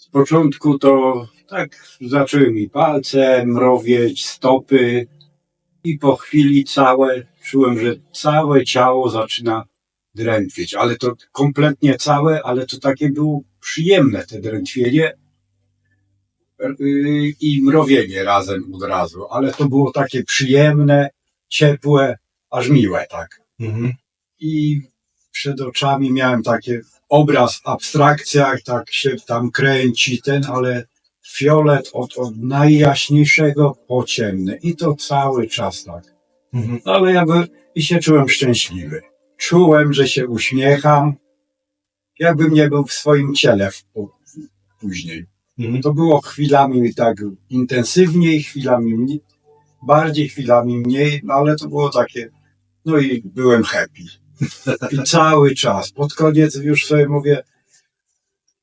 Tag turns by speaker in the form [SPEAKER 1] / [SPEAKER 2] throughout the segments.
[SPEAKER 1] Z początku to tak zaczęły mi palce mrowieć, stopy i po chwili całe, czułem, że całe ciało zaczyna drętwieć, ale to kompletnie całe, ale to takie było przyjemne te drętwienie yy, i mrowienie razem od razu, ale to było takie przyjemne, ciepłe, aż miłe tak.
[SPEAKER 2] Mhm.
[SPEAKER 1] i przed oczami miałem taki obraz, abstrakcja, tak się tam kręci ten, ale fiolet od, od najjaśniejszego po ciemny i to cały czas tak.
[SPEAKER 2] Mhm.
[SPEAKER 1] Ale jakby i się czułem szczęśliwy. Czułem, że się uśmiecham, jakbym nie był w swoim ciele w, po, później.
[SPEAKER 2] Mhm.
[SPEAKER 1] To było chwilami tak intensywniej, chwilami mniej, bardziej, chwilami mniej, no ale to było takie, no i byłem happy. I cały czas, pod koniec już sobie mówię,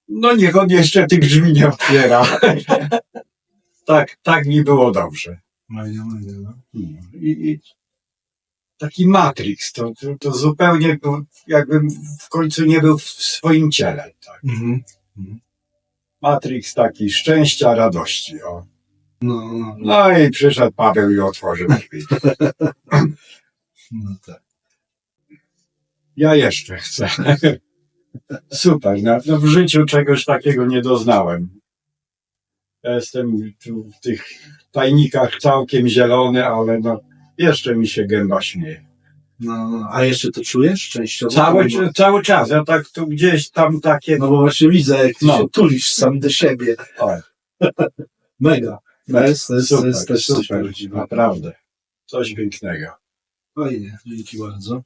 [SPEAKER 1] no niech on jeszcze tych drzwi nie otwiera. tak, tak mi było dobrze.
[SPEAKER 2] Fajnie, no.
[SPEAKER 1] I, i taki Matrix, to, to, to zupełnie jakbym w końcu nie był w swoim ciele. Tak.
[SPEAKER 2] Mhm.
[SPEAKER 1] Matrix taki szczęścia, radości. O.
[SPEAKER 2] No, no, no,
[SPEAKER 1] No i przyszedł Paweł i otworzył drzwi.
[SPEAKER 2] no tak.
[SPEAKER 1] Ja jeszcze chcę. Super, no, no w życiu czegoś takiego nie doznałem. Ja jestem tu w tych tajnikach całkiem zielony, ale no jeszcze mi się gęba śmieje.
[SPEAKER 2] No, no, a jeszcze to czujesz częściowo?
[SPEAKER 1] Cały,
[SPEAKER 2] No bo-
[SPEAKER 1] cały czas, ja tak tu gdzieś tam takie...
[SPEAKER 2] No bo właśnie widzę, jak ty
[SPEAKER 1] No.
[SPEAKER 2] się tulisz sam do siebie.
[SPEAKER 1] O,
[SPEAKER 2] Mega. To jest, to jest, to
[SPEAKER 1] super,
[SPEAKER 2] jest też coś
[SPEAKER 1] super,
[SPEAKER 2] prawdziwego.
[SPEAKER 1] naprawdę. Coś pięknego.
[SPEAKER 2] Fajnie, dzięki bardzo.